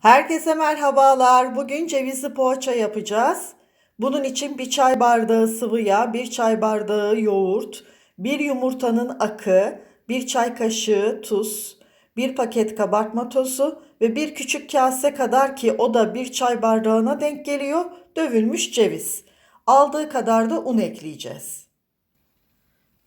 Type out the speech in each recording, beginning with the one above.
Herkese merhabalar. Bugün cevizli poğaça yapacağız. Bunun için bir çay bardağı sıvı yağ, bir çay bardağı yoğurt, bir yumurtanın akı, bir çay kaşığı tuz, bir paket kabartma tozu ve bir küçük kase kadar ki o da bir çay bardağına denk geliyor dövülmüş ceviz. Aldığı kadar da un ekleyeceğiz.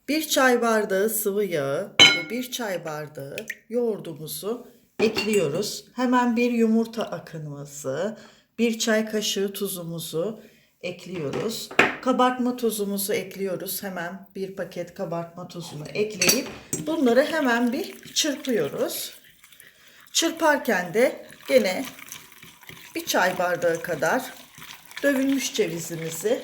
Bir çay bardağı sıvı yağı ve bir çay bardağı yoğurdumuzu ekliyoruz. Hemen bir yumurta akınımızı, bir çay kaşığı tuzumuzu ekliyoruz. Kabartma tozumuzu ekliyoruz. Hemen bir paket kabartma tozunu ekleyip bunları hemen bir çırpıyoruz. Çırparken de gene bir çay bardağı kadar dövülmüş cevizimizi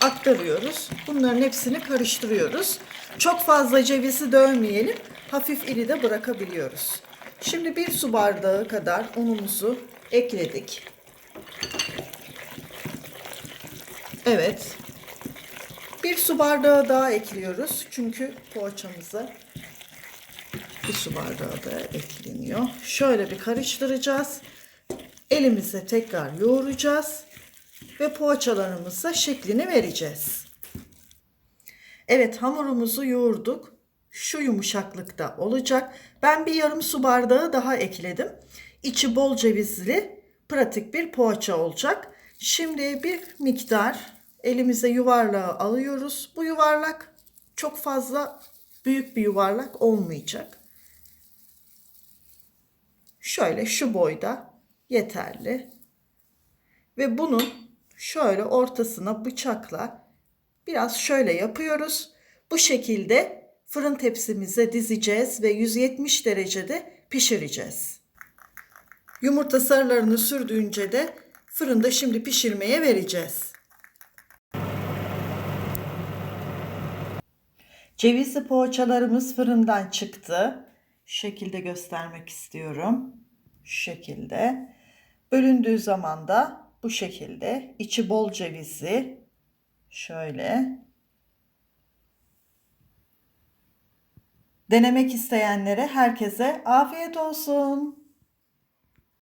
aktarıyoruz. Bunların hepsini karıştırıyoruz. Çok fazla cevizi dövmeyelim. Hafif iri de bırakabiliyoruz. Şimdi bir su bardağı kadar unumuzu ekledik. Evet. Bir su bardağı daha ekliyoruz. Çünkü poğaçamıza bir su bardağı da ekleniyor. Şöyle bir karıştıracağız. Elimize tekrar yoğuracağız ve poğaçalarımıza şeklini vereceğiz. Evet hamurumuzu yoğurduk. Şu yumuşaklıkta olacak. Ben bir yarım su bardağı daha ekledim. İçi bol cevizli pratik bir poğaça olacak. Şimdi bir miktar elimize yuvarlağı alıyoruz. Bu yuvarlak çok fazla büyük bir yuvarlak olmayacak. Şöyle şu boyda yeterli. Ve bunun şöyle ortasına bıçakla biraz şöyle yapıyoruz. Bu şekilde fırın tepsimize dizeceğiz ve 170 derecede pişireceğiz. Yumurta sarılarını sürdüğünce de fırında şimdi pişirmeye vereceğiz. Cevizli poğaçalarımız fırından çıktı. Şu şekilde göstermek istiyorum. Şu şekilde. Bölündüğü zaman da bu şekilde içi bol cevizli şöyle denemek isteyenlere herkese afiyet olsun.